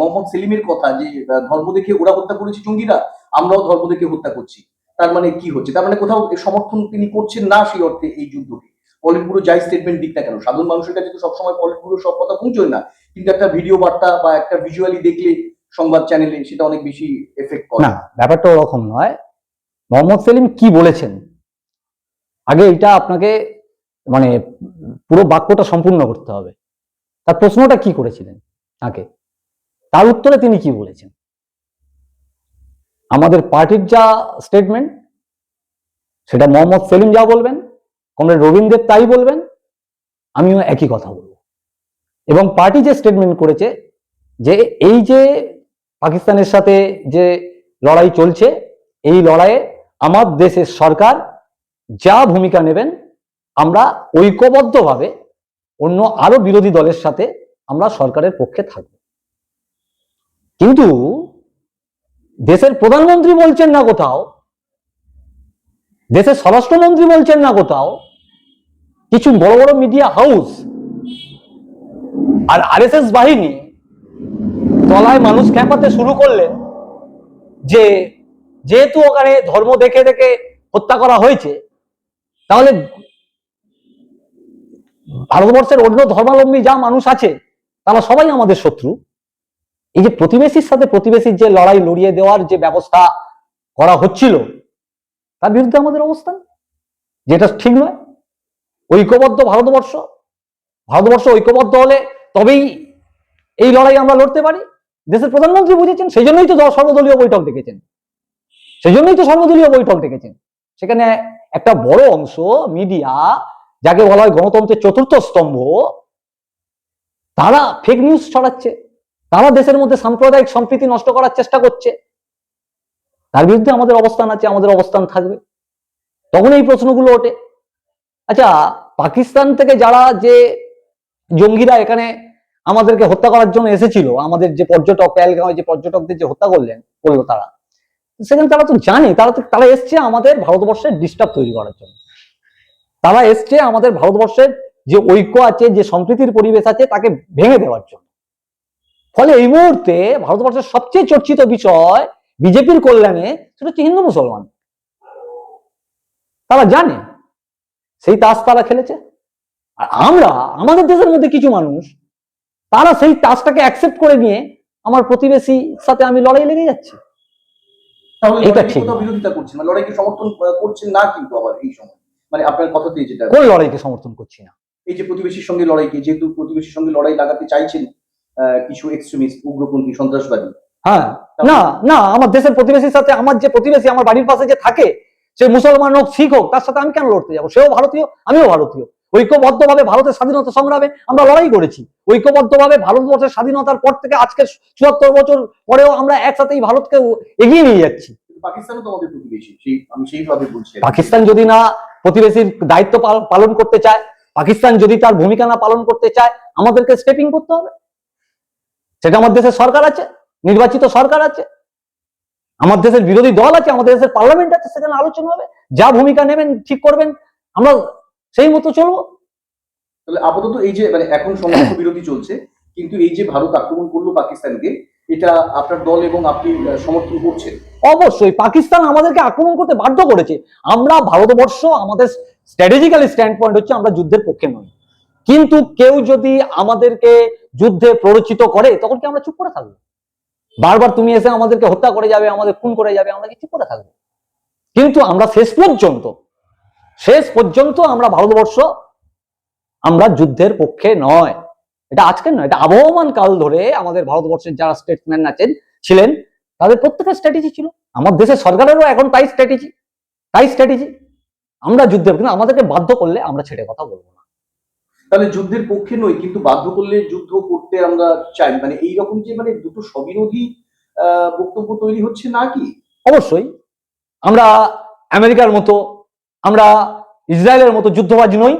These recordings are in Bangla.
মোহাম্মদ সেলিমের কথা যে ধর্ম দেখে ওরা হত্যা করেছে জঙ্গিরা, আমরাও ধর্ম দেখে হত্যা করছি। তার মানে কি হচ্ছে? তার মানে কোথাও সমর্থন তিনি করছেন না সেই অর্থে এই যুদ্ধকে। পলিট ব্যুরো যাই স্টেটমেন্ট দিক না কেন, সাধারণ মানুষের কাছে তো সবসময় পলিট ব্যুরো সব কথা পৌঁছয় না। কিন্তু একটা ভিডিও বার্তা বা একটা ভিজুয়ালি দেখলে সংবাদ চ্যানেলে সেটা অনেক বেশি এফেক্ট করে। না, ব্যাপারটা ওরকম নয়। মোহাম্মদ সেলিম কি বলেছেন? আগে এটা আপনাকে মানে পুরো বাক্যটা সম্পূর্ণ করতে হবে। তার প্রশ্নটা কি করেছিলেন আগে? তার উত্তরে তিনি কি বলেছেন? আমাদের পার্টির যা স্টেটমেন্ট সেটা মোহাম্মদ সেলিম যা বলবেন, কমরেড রবীন্দ্রের তাই বলবেন, আমিও একই কথা বলব। এবং পার্টি যে স্টেটমেন্ট করেছে, যে এই যে পাকিস্তানের সাথে যে লড়াই চলছে, এই লড়াইয়ে আমার দেশের সরকার যা ভূমিকা নেবেন, আমরা ঐক্যবদ্ধভাবে অন্য আরও বিরোধী দলের সাথে আমরা সরকারের পক্ষে থাকব। কিন্তু দেশের প্রধানমন্ত্রী বলছেন না কোথাও, দেশের স্বরাষ্ট্রমন্ত্রী বলছেন না কোথাও, কিছু বড় বড় মিডিয়া হাউস আর আরএসএস বাহিনী তলায় মানুষ খেপাতে শুরু করলেন যে যেহেতু ওখানে ধর্ম দেখে দেখে হত্যা করা হয়েছে, তাহলে ভারতবর্ষের অন্য ধর্মাবলম্বী যা মানুষ আছে, তারা সবাই আমাদের শত্রু। এই যে প্রতিবেশীর সাথে প্রতিবেশীর যে লড়াই লড়িয়ে দেওয়ার যে ব্যবস্থা করা হচ্ছিল, তার বিরুদ্ধে আমাদের অবস্থান? যেটা ঠিক নয়। ঐক্যবদ্ধ ভারতবর্ষ ভারতবর্ষ ঐক্যবদ্ধ হলে তবেই এই লড়াই আমরা লড়তে পারি। দেশের প্রধানমন্ত্রী বুঝেছেন সেই জন্যই তো দল- সর্বদলীয় বৈঠক ডেকেছেন। সেই জন্যই তো সর্বদলীয় বৈঠক ডেকেছেন। সেখানে একটা বড় অংশ, মিডিয়া, যাকে বলা হয় গণতন্ত্রের চতুর্থ স্তম্ভ, তারা ফেক নিউজ ছড়াচ্ছে। তারা দেশের মধ্যে সাম্প্রদায়িক সম্প্রীতি নষ্ট করার চেষ্টা করছে। তার বিরুদ্ধে আমাদের অবস্থান আছে, আমাদের অবস্থান থাকবে। তখন এই প্রশ্নগুলো ওঠে। আচ্ছা পাকিস্তান থেকে যারা যে জঙ্গিরা এখানে আমাদেরকে হত্যা করার জন্য এসেছিল, আমাদের যে পর্যটক পেলগাঁওয়ে যে পর্যটকদের যে হত্যা করলেন, করল তারা, সেখানে তারা তো জানে, তারা তো তারা এসছে আমাদের ভারতবর্ষের ডিস্টার্ব তৈরি করার জন্য। তারা এসছে আমাদের ভারতবর্ষের যে ঐক্য আছে, যে সম্প্রীতির পরিবেশ আছে, তাকে ভেঙে দেওয়ার জন্য। ফলে এই মুহূর্তে ভারতবর্ষের সবচেয়ে চর্চিত বিষয় বিজেপির কল্যাণে সেটা হচ্ছে হিন্দু মুসলমান। তারা জানে সেই তাস তারা খেলেছে। আর আমরা আমাদের দেশের মধ্যে কিছু মানুষ তারা সেই তাসটাকে অ্যাকসেপ্ট করে নিয়ে আমার প্রতিবেশীর সাথে আমি লড়াই লেগে যাচ্ছি। এটা ঠিক। বিরোধিতা করছেন না? লড়াইকে সমর্থন করছেন না কিন্তু আবার এই সময়? মানে আপনার কথাতে যেটা কোন লড়াইকে সমর্থন করছি না। এই যে প্রতিবেশীর সঙ্গে লড়াইকে যেহেতু প্রতিবেশীর সঙ্গে লড়াই লাগাতে চাইছেন কিছু এক্সট্রিমিস্ট উগ্রপন্থী সন্ত্রাসবাদী। হ্যাঁ না না আমার দেশের প্রতিবেশীর সাথে আমার যে প্রতিবেশী আমার বাড়ির পাশে যে থাকে সে মুসলমান হোক শিখ হোক তার সাথে আমি কেন লড়তে যাব? সেও ভারতীয় আমিও ভারতীয়। ঐক্যবদ্ধভাবে ভারতের স্বাধীনতা সংগ্রামে আমরা লড়াই করেছি। ঐক্যবদ্ধভাবে ভারতবর্ষের স্বাধীনতার পর থেকে আজকে চুয়াত্তর বছর পরেও আমরা একসাথেই ভারতকে এগিয়ে নিয়ে যাচ্ছি। পাকিস্তানও তো প্রতিবেশী আমি সেইভাবে বলছি। পাকিস্তান যদি না প্রতিবেশীর দায়িত্ব পালন করতে চায় পাকিস্তান যদি তার ভূমিকা না পালন করতে চায় আমাদেরকে স্টেপিং করতে হবে। সেটা আমার দেশের সরকার আছে নির্বাচিত সরকার আছে। আমার দেশের বিরোধী দল আছে আমাদের দেশের পার্লামেন্ট আছে সেখানে আলোচনা হবে যা ভূমিকা নেবেন ঠিক করবেন আমরা সেই মতো চলবো। তাহলে আপাতত এই যে মানে এখন সংঘর্ষ বিরতি চলছে কিন্তু এই যে ভারত আক্রমণ করল পাকিস্তানকে এটা আপনার দল এবং আপনি সমর্থন করছেন? অবশ্যই পাকিস্তান আমাদেরকে আক্রমণ করতে বাধ্য করেছে। আমরা ভারতবর্ষ আমাদের স্ট্র্যাটেজিক্যাল স্ট্যান্ড পয়েন্ট হচ্ছে আমরা যুদ্ধের পক্ষে নই। কিন্তু কেউ যদি আমাদেরকে যুদ্ধে প্ররোচিত করে, তখন কি আমরা চুপ করে থাকব? বারবার তুমি এসে আমাদেরকে হত্যা করে যাবে, আমাদের খুন করে যাবে, আমরা কি চুপ করে থাকব? কিন্তু আমরা শেষ পর্যন্ত শেষ পর্যন্ত আমরা ভারতবর্ষ আমরা যুদ্ধের পক্ষে নয়। এটা আজকের নয়, এটা আবহমান কাল ধরে আমাদের ভারতবর্ষের যারা স্টেটসম্যান আছেন, ছিলেন, তাদের প্রত্যেকের স্ট্র্যাটেজি ছিল। আমার দেশের সরকারেরও এখন তাই স্ট্র্যাটেজি তাই স্ট্র্যাটেজি আমরা যুদ্ধের কিন্তু আমাদেরকে বাধ্য করলে আমরা ছেড়ে কথা বলব না। তাহলে যুদ্ধের পক্ষে নই, কিন্তু বাধ্য করলে যুদ্ধ করতে আমরা চাই। মানে এই রকম যে মানে দুটো স্ববিরোধী বক্তব্য তৈরি হচ্ছে না কি? অবশ্যই। আমরা আমেরিকার মতো, আমরা ইসরায়েলের মতো যুদ্ধবাজ নই।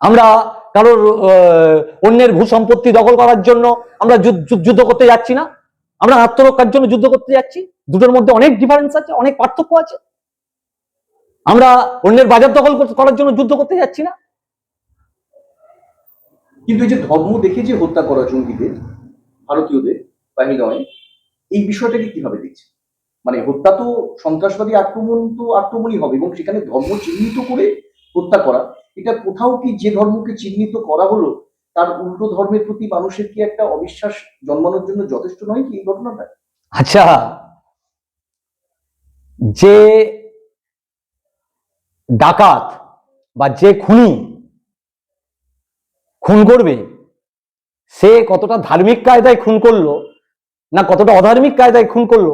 আমরা কারোর অন্যের ভূ সম্পত্তি দখল করার জন্য আমরা যুদ্ধ করতে যাচ্ছি না। আমরা আত্মরক্ষার জন্য যুদ্ধ করতে যাচ্ছি। দুটোর মধ্যে অনেক ডিফারেন্স আছে, অনেক পার্থক্য আছে। আমরা অন্যের বাজার দখল কর- করার জন্য যুদ্ধ করতে যাচ্ছি না। কিন্তু এই যে ধর্ম দেখে যে হত্যা করা জঙ্গিদের, ভারতীয়দের পাহিলগাঁওয়ে এই বিষয়টাকে কীভাবে দেখছে? মানে হত্যা তো সন্ত্রাসবাদী আক্রমণ তো আক্রমণই হবে এবং সেখানে ধর্ম চিহ্নিত করে হত্যা করা, এটা কোথাও কি যে ধর্মকে চিহ্নিত করা হলো, তার উল্টো ধর্মের প্রতি মানুষের কি একটা অবিশ্বাস জন্মানোর জন্য যথেষ্ট নয় কি এই ঘটনাটা? আচ্ছা যে ডাকাত বা যে খুনি খুন করবে? সে কতটা ধার্মিক কায়দায় খুন করল না কতটা অধার্মিক কায়দায় খুন করল,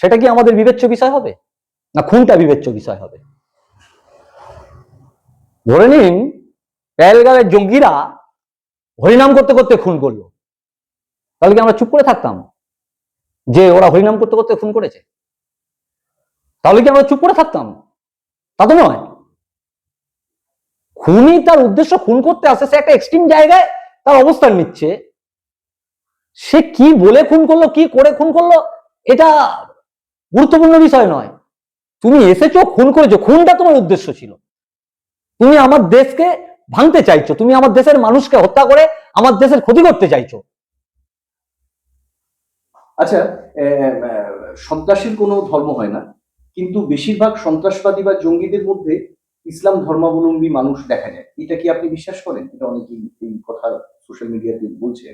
সেটা কি আমাদের বিবেচ্য বিষয় হবে? না খুনটা বিবেচ্য বিষয় হবে? ধরে নিন পেহেলগাঁওয়ের জঙ্গিরা হরিনাম করতে করতে খুন করল। তাহলে কি আমরা চুপ করে থাকতাম যে ওরা হরিনাম করতে করতে খুন করেছে? তাহলে কি আমরা চুপ করে থাকতাম? তা তো নয়। খুনি তার উদ্দেশ্য খুন করতে আসে, সে একটা এক্সট্রিম জায়গায় তার অবস্থান নিচ্ছে। সে কি বলে খুন করল, কি করে খুন করল, এটা গুরুত্বপূর্ণ বিষয় নয়। তুমি এসেছ, খুন করেছ, খুনটা তোমার উদ্দেশ্য ছিল। তুমি আমার দেশকে ভাঙতে চাইছো, তুমি আমার দেশের মানুষকে হত্যা করে আমার দেশের ক্ষতি করতে চাইছো। আচ্ছা সন্ত্রাসীর কোনো ধর্ম হয় না, কিন্তু বেশিরভাগ সন্ত্রাসবাদী বা জঙ্গিদের মধ্যে ইসলাম ধর্মাবলম্বী মানুষ দেখা যায়। এটা কি আপনি বিশ্বাস করেন? এটা অনেকেই এই কথা সোশ্যাল মিডিয়াতে বলছে।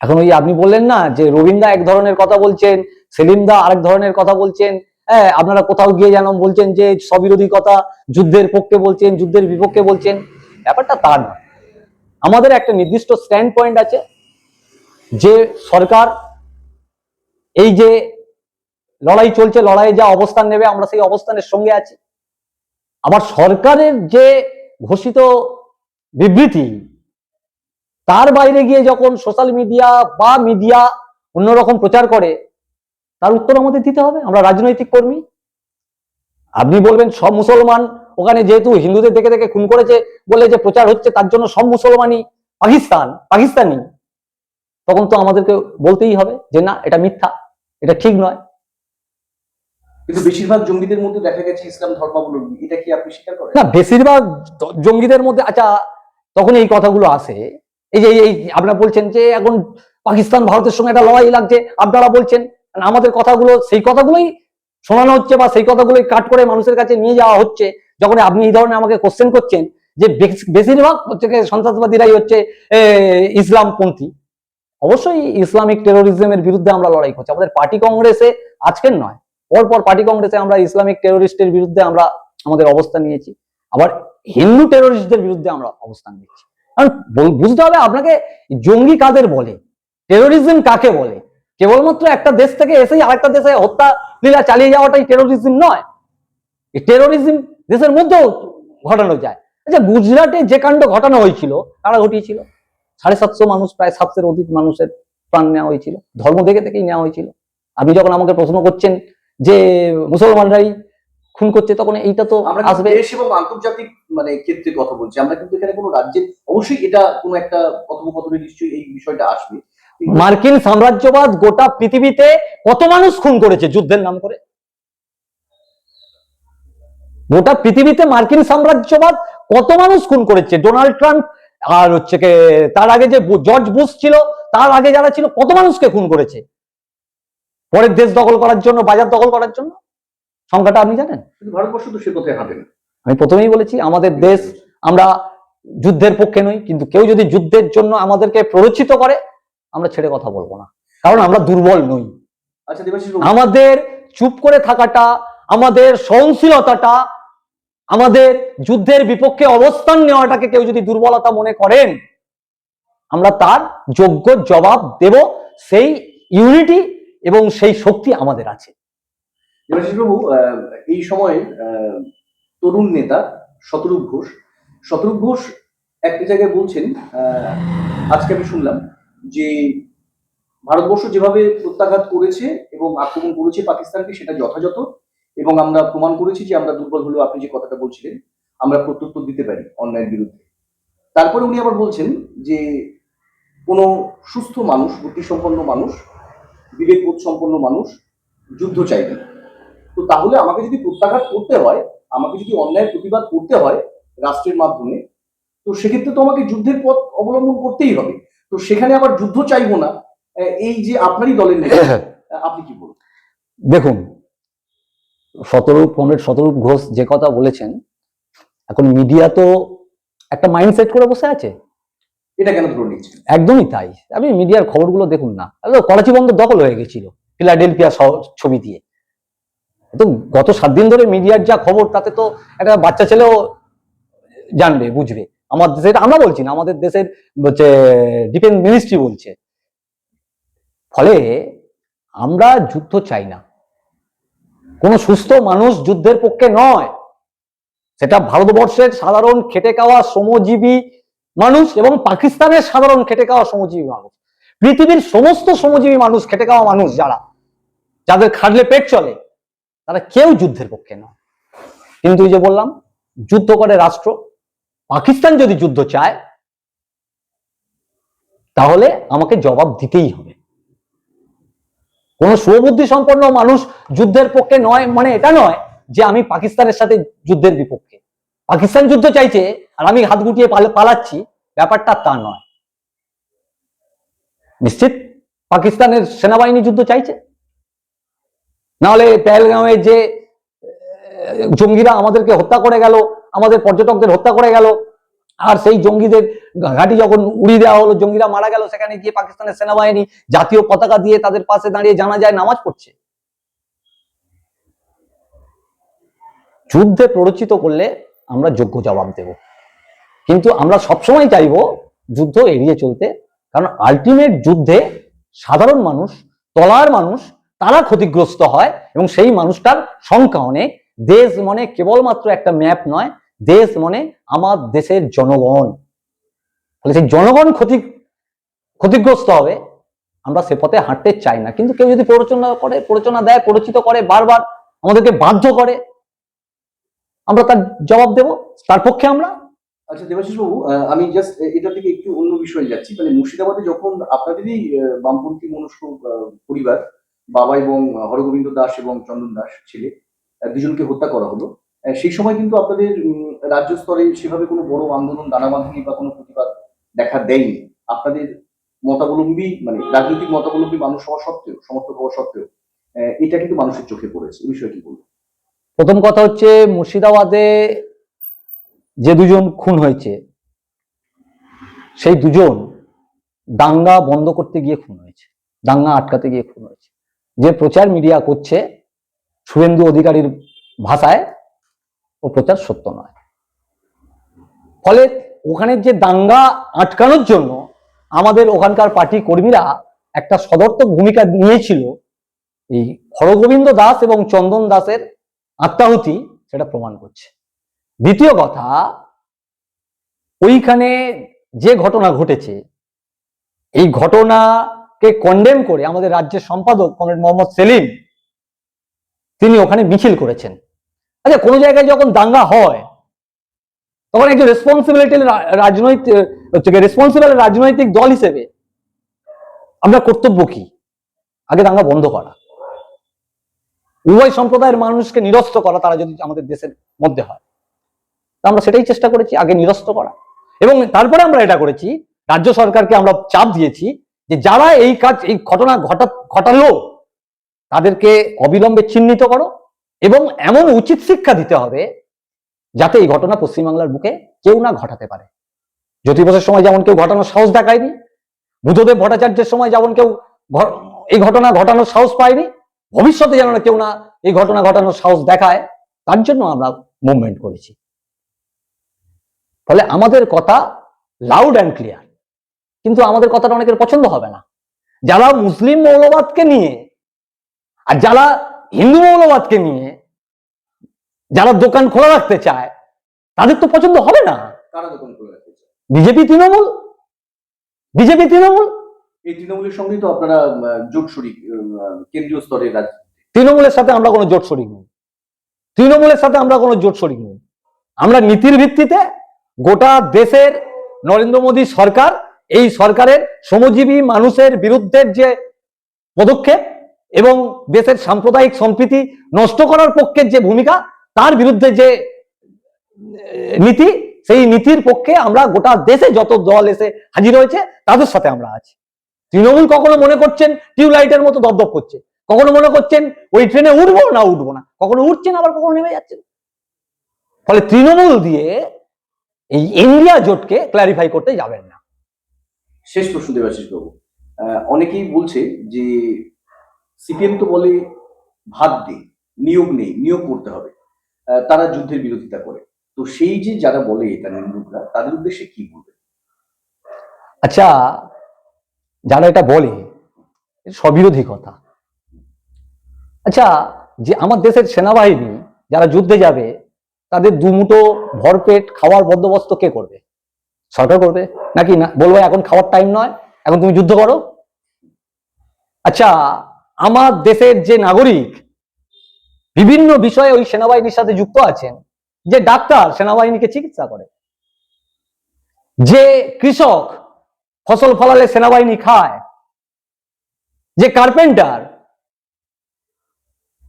এখন ওই আপনি বললেন না যে রবীন্দা এক ধরনের কথা বলছেন সেলিমদা আরেক ধরনের কথা বলছেন হ্যাঁ আপনারা কোথাও গিয়ে যেন বলছেন যে স্ববিরোধী কথা যুদ্ধের পক্ষে বলছেন, যুদ্ধের বিপক্ষে বলছেন, ব্যাপারটা তার নয়। আমাদের একটা নির্দিষ্ট স্ট্যান্ড পয়েন্ট আছে যে সরকার এই যে লড়াই চলছে, লড়াইয়ে যা অবস্থান নেবে, আমরা সেই অবস্থানের সঙ্গে আছি। আবার সরকারের যে ঘোষিত বিবৃতি, তার বাইরে গিয়ে যখন সোশ্যাল মিডিয়া বা মিডিয়া অন্যরকম প্রচার করে, তার উত্তর আমাদের দিতে হবে, আমরা রাজনৈতিক কর্মী। আপনি বলবেন, সব মুসলমান, ওখানে যেহেতু হিন্দুদের দেখে দেখে খুন করেছে বলে যে প্রচার হচ্ছে, তার জন্য সব মুসলমানই পাকিস্তান, পাকিস্তানি। তখন তো আমাদেরকে বলতেই হবে যে, না, এটা মিথ্যা, এটা ঠিক নয়। কিন্তু বেশিরভাগ জঙ্গিদের মধ্যে দেখা গেছে ইসলাম ধর্মাবলম্বী। এটা কি আপনি স্বীকার করেন? না, বেশিরভাগ জঙ্গিদের মধ্যে আচ্ছা তখন এই কথাগুলো আসে। এই যে, এই- আপনারা বলছেন যে, এখন পাকিস্তান ভারতের সঙ্গে একটা লড়াই লাগছে। আপনারা বলছেন আমাদের কথাগুলো, সেই কথাগুলোই শোনানো হচ্ছে বা সেই কথাগুলোই কাট করে মানুষের কাছে নিয়ে যাওয়া হচ্ছে। যখন আপনি এই ধরনের আমাকে কোশ্চেন করছেন যে বেশিরভাগ হচ্ছে সন্ত্রাসবাদীরাই হচ্ছে ইসলামপন্থী। অবশ্যই ইসলামিক টেরোরিজমের বিরুদ্ধে আমরা লড়াই করছি। আমাদের পার্টি কংগ্রেসে আজকের নয়। পরপর পার্টি কংগ্রেসে আমরা ইসলামিক টেরোরিস্টের বিরুদ্ধে আমরা আমাদের অবস্থান নিয়েছি। আবার হিন্দু টেরোরিস্টদের বিরুদ্ধে আমরা অবস্থান নিয়েছি কারণ বুঝতে হবে আপনাকে জঙ্গি কাদের বলে? টেরোরিজম কাকে বলে? কেবলমাত্র একটা দেশ থেকে এসেই আরেকটা দেশে হত্যা লীলা চালিয়ে যাওয়াটাই টেরোরিজম নয়। টেরোরিজম দেশের মধ্যেও ঘটানো যায়। আচ্ছা গুজরাটে যে কাণ্ড ঘটানো হয়েছিল তারা ঘটিয়েছিল? সাড়ে সাতশো মানুষ, প্রায় সাতশোর অধিক মানুষের প্রাণ নেওয়া হয়েছিল। ধর্ম দেখে থেকেই নেওয়া হয়েছিল। আপনি যখন আমাকে প্রশ্ন করছেন যে মুসলমানরাই খুন করছে তখন এইটা তো আমরা আসবে। দেশ এবং আন্তর্জাতিক মানে ক্ষেত্রে কথা বলছি। আমরা কিন্তু এখানে কোনো রাজ্যের অবশ্যই এটা কোনো একটা কথোপকথনে নিশ্চয়ই এই বিষয়টা আসবে। মার্কিন সাম্রাজ্যবাদ গোটা পৃথিবীতে কত মানুষ খুন করেছে যুদ্ধের নাম করে? গোটা পৃথিবীতে মার্কিন সাম্রাজ্যবাদ কত মানুষ খুন করেছে? ডোনাল্ড ট্রাম্প আর হচ্ছে তার আগে যে জর্জ বুশ ছিল তার আগে যারা ছিল কত মানুষকে খুন করেছে? পরের দেশ দখল করার জন্য বাজার দখল করার জন্য? সংখ্যাটা আপনি জানেন? ভারতবর্ষ তো সে হাঁটে আমি প্রথমেই বলেছি আমাদের দেশ আমরা যুদ্ধের পক্ষে নই কিন্তু কেউ যদি যুদ্ধের জন্য আমাদেরকে প্ররোচিত করে আমরা ছেড়ে কথা বলব না। কারণ আমরা দুর্বল নই। আচ্ছা আমাদের চুপ করে থাকাটা আমাদের সহনশীলতাটা আমাদের যুদ্ধের বিপক্ষে অবস্থান নেওয়াটাকে কেউ যদি দুর্বলতা মনে করেন আমরা তার যোগ্য জবাব দেব। সেই ইউনিটি এবং সেই শক্তি আমাদের আছে। বাবু এই সময়ে তরুণ নেতা শতরূপ ঘোষ। শতরূপ ঘোষ একটা জায়গায় বলছেন আজকে আমি শুনলাম যে ভারতবর্ষ যেভাবে প্রত্যাঘাত করেছে এবং আক্রমণ করেছে পাকিস্তানকে, সেটা যথাযথ। এবং আমরা প্রমাণ করেছি যে আমরা দুর্বল হলেও আপনি যে কথাটা বলছিলেন, আমরা প্রত্যুত্তর দিতে পারি অন্যায়ের বিরুদ্ধে। তারপরে উনি আবার বলছেন যে কোনো সুস্থ মানুষ, বুদ্ধিসম্পন্ন মানুষ বিবেকবোধ সম্পন্ন মানুষ যুদ্ধ চাইবে। তো তাহলে আমাকে যদি প্রত্যাঘাত করতে হয় আমাকে যদি অন্যায়ের প্রতিবাদ করতে হয় রাষ্ট্রের মাধ্যমে তো সেক্ষেত্রে তো আমাকে যুদ্ধের পথ অবলম্বন করতেই হবে। তো সেখানে আবার যুদ্ধ চাইব না এই যে আপনারই দলের নেতা আপনি কি বলবেন দেখুন শতরূপ কমরেড শতরূপ ঘোষ যে কথা বলেছেন এখন মিডিয়া তো একটা মাইন্ডসেট করে বসে আছে। এটা কেন ধরে নিচ্ছেন? একদমই তাই। আপনি মিডিয়ার খবরগুলো দেখুন না। করাচি বন্দর দখল হয়ে গেছিল ফিলাডেলফিয়া ছবি দিয়ে। তো গত সাত দিন ধরে মিডিয়ার যা খবর, তাতে তো একটা বাচ্চা ছেলেও জানবে, বুঝবে। আমার দেশের, আমরা বলছি না, আমাদের দেশের হচ্ছে ডিফেন্স মিনিস্ট্রি বলছে। ফলে আমরা যুদ্ধ চাই না। কোন সুস্থ মানুষ যুদ্ধের পক্ষে নয়। সেটা ভারতবর্ষের সাধারণ খেটে খাওয়া শ্রমজীবী মানুষ এবং পাকিস্তানের সাধারণ খেটে খাওয়া শ্রমজীবী মানুষ। পৃথিবীর সমস্ত শ্রমজীবী মানুষ, খেটে খাওয়া মানুষ যারা, যাদের খাটলে পেট চলে, তারা কেউ যুদ্ধের পক্ষে নয়। কিন্তু যে বললাম, যুদ্ধ করে রাষ্ট্র, পাকিস্তান যদি যুদ্ধ চায়, তাহলে আমাকে জবাব দিতেই হবে। কোন সুবুদ্ধি সম্পন্ন মানুষ যুদ্ধের পক্ষে নয় মানে এটা নয় যে আমি পাকিস্তানের সাথে যুদ্ধের বিপক্ষে। পাকিস্তান যুদ্ধ চাইছে আর আমি হাত গুটিয়ে পালাচ্ছি, ব্যাপারটা তা নয়। নিশ্চিত? পাকিস্তানের সেনাবাহিনী যুদ্ধ চাইছে? নাহলে পেহেলগাঁওয়ে যে জঙ্গিরা আমাদেরকে হত্যা করে গেল, আমাদের পর্যটকদের হত্যা করে গেল, আর সেই জঙ্গিদের ঘাঁটি যখন উড়িয়ে দেওয়া হলো, জঙ্গিরা মারা গেল, সেখানে গিয়ে পাকিস্তানের সেনাবাহিনী জাতীয় পতাকা দিয়ে তাদের পাশে দাঁড়িয়ে জানা যায় নামাজ পড়ছে। যুদ্ধে প্ররোচিত করলে আমরা যোগ্য জবাব দেব। কিন্তু আমরা সবসময় চাইব যুদ্ধ এড়িয়ে চলতে, কারণ আলটিমেট যুদ্ধে সাধারণ মানুষ, তলার মানুষ, তারা ক্ষতিগ্রস্ত হয় এবং সেই মানুষটার সংখ্যা অনেক। দেশ মনে কেবলমাত্র একটা ম্যাপ নয়, দেশ মনে আমার দেশের জনগণ। ফলে সেই জনগণ ক্ষতি, ক্ষতিগ্রস্ত হবে, আমরা সে পথে হাঁটতে চাই না। কিন্তু কেউ যদি প্ররোচনা করে, প্ররোচনা দেয়, প্ররোচিত করে, বারবার আমাদেরকে বাধ্য করে আমরা তার জবাব দেব তার পক্ষে আমরা আচ্ছা দেবাশিস বাবু আমি জাস্ট এটা থেকে একটু অন্য বিষয়ে যাচ্ছি। মানে মুর্শিদাবাদে যখন আপনাদেরই বামপন্থী আহ, পরিবার বাবা এবং হরগোবিন্দ দাস এবং চন্দন দাস ছেলে দুজনকে হত্যা করা হলো সেই সময় কিন্তু আপনাদের রাজ্য স্তরে সেভাবে কোনো বড় আন্দোলন দানা দানাবাঁধনি বা কোনো প্রতিবাদ দেখা দেয়নি। আপনাদের মতাবলম্বী মানে রাজনৈতিক মতাবলম্বী মানুষ হওয়া সত্ত্বেও সমর্থক হওয়া সত্ত্বেও এটা কিন্তু মানুষের চোখে পড়েছে। এই বিষয়ে কি বলব প্রথম কথা হচ্ছে মুর্শিদাবাদে যে দুজন খুন হয়েছে, সেই দুজন দাঙ্গা বন্ধ করতে গিয়ে খুন হয়েছে, দাঙ্গা আটকাতে গিয়ে খুন হয়েছে। যে প্রচার মিডিয়া করছে শুভেন্দু অধিকারীর ভাষায়, ও প্রচার সত্য নয়। ফলে ওখানে যে দাঙ্গা আটকানোর জন্য আমাদের ওখানকার পার্টি কর্মীরা একটা সদর্থক ভূমিকা নিয়েছিল, এই হরগোবিন্দ দাস এবং চন্দন দাসের আত্মাহুতি সেটা প্রমাণ করছে। দ্বিতীয় কথা, ওইখানে যে ঘটনা ঘটেছে, এই ঘটনাকে কন্ডেম করে আমাদের রাজ্যের সম্পাদক কমরেড মোহাম্মদ সেলিম, তিনি ওখানে মিছিল করেছেন। আচ্ছা কোনো জায়গায় যখন দাঙ্গা হয়, তখন একজন রেসপন্সিবিলিটি রাজনৈতিক, হচ্ছে রেসপন্সিবল রাজনৈতিক দল হিসেবে আমরা কর্তব্য কি? আগে দাঙ্গা বন্ধ করা। উভয় সম্প্রদায়ের মানুষকে নিরস্ত করা তারা যদি আমাদের দেশের মধ্যে হয়। আমরা সেটাই চেষ্টা করেছি, আগে নিরস্ত করা। এবং তারপরে আমরা এটা করেছি, রাজ্য সরকারকে আমরা চাপ দিয়েছি যে যারা এই কাজ, এই ঘটনা ঘটা, ঘটালো, তাদেরকে অবিলম্বে চিহ্নিত করো এবং এমন উচিত শিক্ষা দিতে হবে যাতে এই ঘটনা পশ্চিমবাংলার বুকে কেউ না ঘটাতে পারে। জ্যোতি বসের সময় যেমন কেউ ঘটানোর সাহস দেখায়নি, বুদ্ধদেব ভট্টাচার্যের সময় যেমন কেউ এই ঘটনা ঘটানোর সাহস পায়নি ভবিষ্যতে যেন কেউ না এই ঘটনা ঘটানোর সাহস দেখায় তার জন্য আমরা মুভমেন্ট করেছি। ফলে আমাদের কথা লাউড অ্যান্ড ক্লিয়ার কিন্তু আমাদের কথাটা অনেকের পছন্দ হবে না। যারা মুসলিম মৌলবাদকে নিয়ে আর যারা হিন্দু মৌলবাদকে নিয়ে যারা দোকান খোলা রাখতে চায় তাদের তো পছন্দ হবে না। কারা দোকান বিজেপি তৃণমূল? বিজেপি তৃণমূল? এই তৃণমূলের সঙ্গেই তো আপনারা জোট শরিক কেন্দ্রীয় স্তরের রাজ তৃণমূলের সাথে আমরা কোনো জোট শরিক নই। তৃণমূলের সাথে আমরা কোনো জোট শরিক নই। আমরা নীতির ভিত্তিতে গোটা দেশের নরেন্দ্র মোদী সরকার, এই সরকারের শ্রমজীবী মানুষের বিরুদ্ধের যে পদক্ষেপ এবং দেশের সাম্প্রদায়িক সম্প্রীতি নষ্ট করার পক্ষের যে ভূমিকা, তার বিরুদ্ধে যে নীতি, সেই নীতির পক্ষে আমরা গোটা দেশে যত দল এসে হাজির হয়েছে, তাদের সাথে আমরা আছি। তৃণমূল কখনো মনে করছেন টিউবলাইটের মতো দপদপ করছে? কখনো মনে করছেন ওই ট্রেনে উঠবো না উঠবো না? কখনো উঠছেন আবার কখনো নেমে যাচ্ছেন? ফলে তৃণমূল দিয়ে এই ইন্ডিয়া জোটকে ক্ল্যারিফাই করতে যাবেন না। শেষ প্রশ্ন দেবাশিস বাবু। অনেকেই বলছে যে সিপিএম তো বলে ভাত দে নিয়োগ নেই নিয়োগ করতে হবে। তারা যুদ্ধের বিরোধিতা করে। তো সেই যে যারা বলে এটা নিন্দুকরা তাদের উদ্দেশ্যে কি বলবে আচ্ছা যারা এটা বলে স্ববিরোধী কথা। আচ্ছা যে আমার দেশের সেনাবাহিনী, যারা যুদ্ধে যাবে, তাদের দুমুটো ভরপেট খাওয়ার বন্দোবস্ত কে করবে? সরকার করবে? নাকি না, বলব এখন খাওয়ার টাইম নয়, এখন তুমি যুদ্ধ করো? আচ্ছা আমার দেশের যে নাগরিক, বিভিন্ন বিষয়ে ওই সেনাবাহিনীর সাথে যুক্ত আছেন, যে ডাক্তার সেনাবাহিনীকে চিকিৎসা করে, যে কৃষক ফসল ফলালে সেনাবাহিনী খায়। যে কার্পেন্টার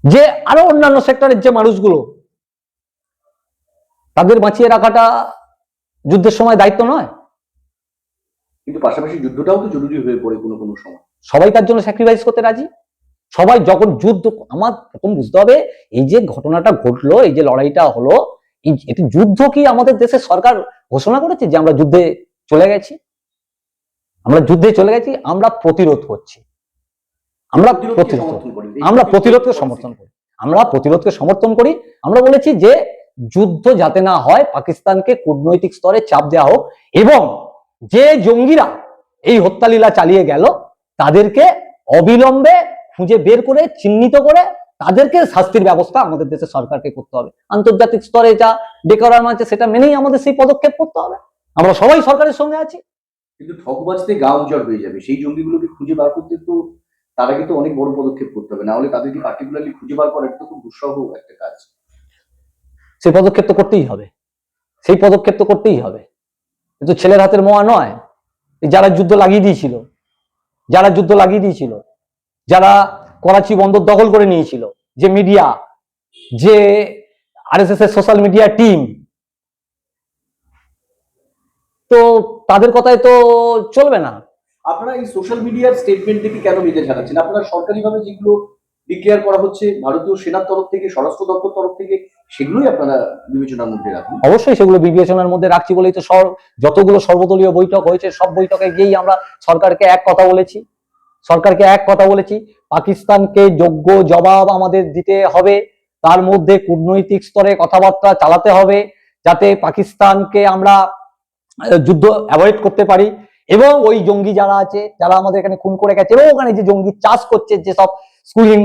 যে আরও অন্যান্য সেক্টরের যে মানুষগুলো তাদের বাঁচিয়ে রাখাটা যুদ্ধের সময় দায়িত্ব নয়। কিন্তু পাশাপাশি যুদ্ধটাও তো জরুরি হয়ে পড়ে কোনো কোনো সময়। সবাই তার জন্য স্যাক্রিফাইস করতে রাজি। সবাই যখন যুদ্ধ আমার প্রথম বুঝতে হবে এই যে ঘটনাটা ঘটলো এই যে লড়াইটা হলো এটি যুদ্ধ কি আমাদের দেশের সরকার ঘোষণা করেছে যে আমরা যুদ্ধে চলে গেছি? আমরা যুদ্ধে চলে গেছি আমরা প্রতিরোধ করছি। আমরা প্রতিরোধ আমরা প্রতিরোধকে সমর্থন করি। আমরা প্রতিরোধকে সমর্থন করি। আমরা বলেছি যে যুদ্ধ যাতে না হয় পাকিস্তানকে কূটনৈতিক স্তরে চাপ দেওয়া হোক এবং যে জঙ্গিরা এই হত্যালীলা চালিয়ে গেল তাদেরকে অবিলম্বে খুঁজে বের করে চিহ্নিত করে তাদেরকে শাস্তির ব্যবস্থা আমাদের দেশের সরকারকে করতে হবে। আন্তর্জাতিক স্তরে যা ডেকোরাম আছে সেটা মেনেই আমাদের সেই পদক্ষেপ করতে হবে। আমরা সবাই সরকারের সঙ্গে আছি। কিন্তু ঠকবাজতে গা উজাড় হয়ে যাবে। সেই জঙ্গিগুলোকে খুঁজে বার করতে তো তার আগে তো অনেক বড় পদক্ষেপ করতে হবে। না হলে তাদেরকে পার্টিকুলারলি খুঁজে বার করা তো খুব দুঃসহ একটা কাজ। সেই পদক্ষেপ তো করতেই হবে। সেই পদক্ষেপ তো করতেই হবে। কিন্তু ছেলের হাতের মোয়া নয়। যারা যুদ্ধ লাগিয়ে দিয়েছিল, যারা যুদ্ধ লাগিয়ে দিয়েছিল, যারা করাচি বন্দর দখল করে নিয়েছিল, যে মিডিয়া, যে আর এস এস এর সোশ্যাল মিডিয়া টিম তো তাদের কথায় তো চলবে না। আপনারা এই সোশ্যাল মিডিয়ার স্টেটমেন্ট দেখে কেন মেতে ঝাড়াচ্ছেন আপনারা সরকারিভাবে যেগুলো ডিক্লেয়ার করা হচ্ছে ভারতীয় সেনার তরফ থেকে স্বরাষ্ট্র দপ্তর তরফ থেকে সেগুলোই আপনারা বিবেচনার মধ্যে রাখুন। অবশ্যই সেগুলো বিবেচনার মধ্যে রাখছি বলেই তো সর- যতগুলো সর্বদলীয় বৈঠক হয়েছে সব বৈঠকে গিয়েই আমরা সরকারকে এক কথা বলেছি। সরকারকে এক কথা বলেছি পাকিস্তানকে যোগ্য জবাব আমাদের দিতে হবে তার মধ্যে কূটনৈতিক স্তরে কথাবার্তা চালাতে হবে যাতে পাকিস্তানকে আমরা যুদ্ধ অ্যাভয়েড করতে পারি। এবং ওই জঙ্গি যারা আছে, যারা আমাদের এখানে খুন করে গেছে, এবং ওখানে যে জঙ্গি চাষ করছে, যে সব স্কুলিং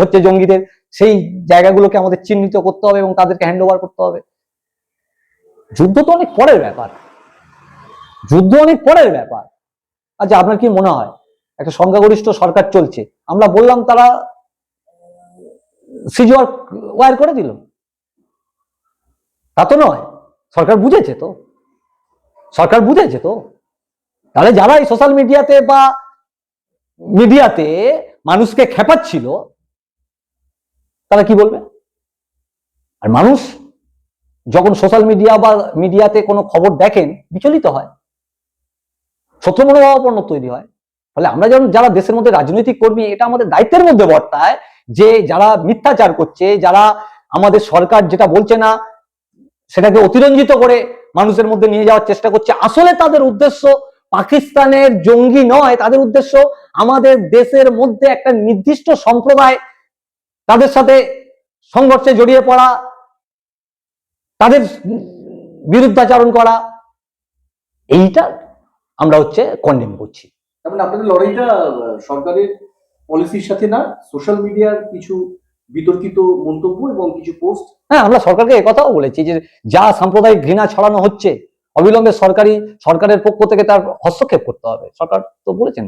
হচ্ছে জঙ্গিদের, সেই জায়গাগুলোকে আমাদের চিহ্নিত করতে হবে এবং তাদেরকে হ্যান্ড ওভার করতে হবে। যুদ্ধ তো অনেক পরের ব্যাপার। যুদ্ধ অনেক পরের ব্যাপার। আচ্ছা আপনার কি মনে হয়? একটা সংখ্যাগরিষ্ঠ সরকার চলছে। আমরা বললাম তারা সিজুয়ার ওয়ার করে দিল। তা তো নয়। সরকার বুঝেছে তো। সরকার বুঝেছে তো? তাহলে যারা এই সোশ্যাল মিডিয়াতে বা মিডিয়াতে মানুষকে খেপাচ্ছিল, তারা কি বলবে? আর মানুষ যখন সোশ্যাল মিডিয়া বা মিডিয়াতে কোনো খবর দেখেন, বিচলিত হয়। শত্রু মনোভাবাপন্ন তৈরি হয়। ফলে আমরা যেমন যারা দেশের মধ্যে রাজনৈতিক কর্মী, এটা আমাদের দায়িত্বের মধ্যে বর্তায় যে যারা মিথ্যাচার করছে, যারা আমাদের সরকার যেটা বলছে না, সেটাকে অতিরঞ্জিত করে মানুষের মধ্যে নিয়ে যাওয়ার চেষ্টা করছে। আসলে তাদের উদ্দেশ্য পাকিস্তানের জঙ্গি নয়, তাদের উদ্দেশ্য আমাদের দেশের মধ্যে একটা নির্দিষ্ট সম্প্রদায় তাদের সাথে সংঘর্ষে জড়িয়ে পড়া, তাদের বিরুদ্ধাচারণ করা, এইটা আমরা হচ্ছে কন্ডেম করছি। মানে আপনাদের লড়াইটা সরকারের পলিসির সাথে না? সোশ্যাল মিডিয়ার কিছু বিতর্কিত মন্তব্য এবং কিছু পোস্ট হ্যাঁ আমরা সরকারকে একথাও বলেছি যে যা সাম্প্রদায়িক ঘৃণা ছড়ানো হচ্ছে, অবিলম্বে সরকারি, সরকারের পক্ষ থেকে তার হস্তক্ষেপ করতে হবে। সরকার তো বলেছেন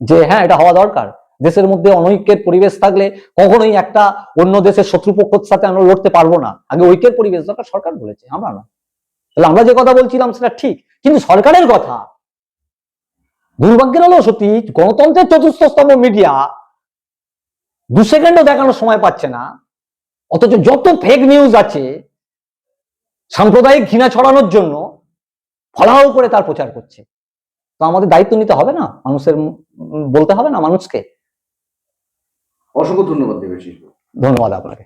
যে হ্যাঁ এটা হওয়া দরকার। দেশের মধ্যে অনৈক্যের পরিবেশ থাকলে কখনোই একটা অন্য দেশের শত্রুপক্ষের সাথে আমরা লড়তে পারব না। আগে ঐক্যের পরিবেশ দরকার, সরকার বলেছে, আমরা না। তাহলে আমরা যে কথা বলছিলাম সেটা ঠিক, কিন্তু সরকারের কথা, দুর্ভাগ্যের হলো সত্যি, গণতন্ত্রের চতুর্থ স্তম্ভ মিডিয়া দু সেকেন্ডও দেখানোর সময় পাচ্ছে না। অথচ যত ফেক নিউজ আছে সাম্প্রদায়িক ঘৃণা ছড়ানোর জন্য ফলাও করে তার প্রচার করছে। তো আমাদের দায়িত্ব নিতে হবে না? মানুষের বলতে হবে না মানুষকে? অসংখ্য ধন্যবাদ দেবেশিস ধন্যবাদ আপনাকে।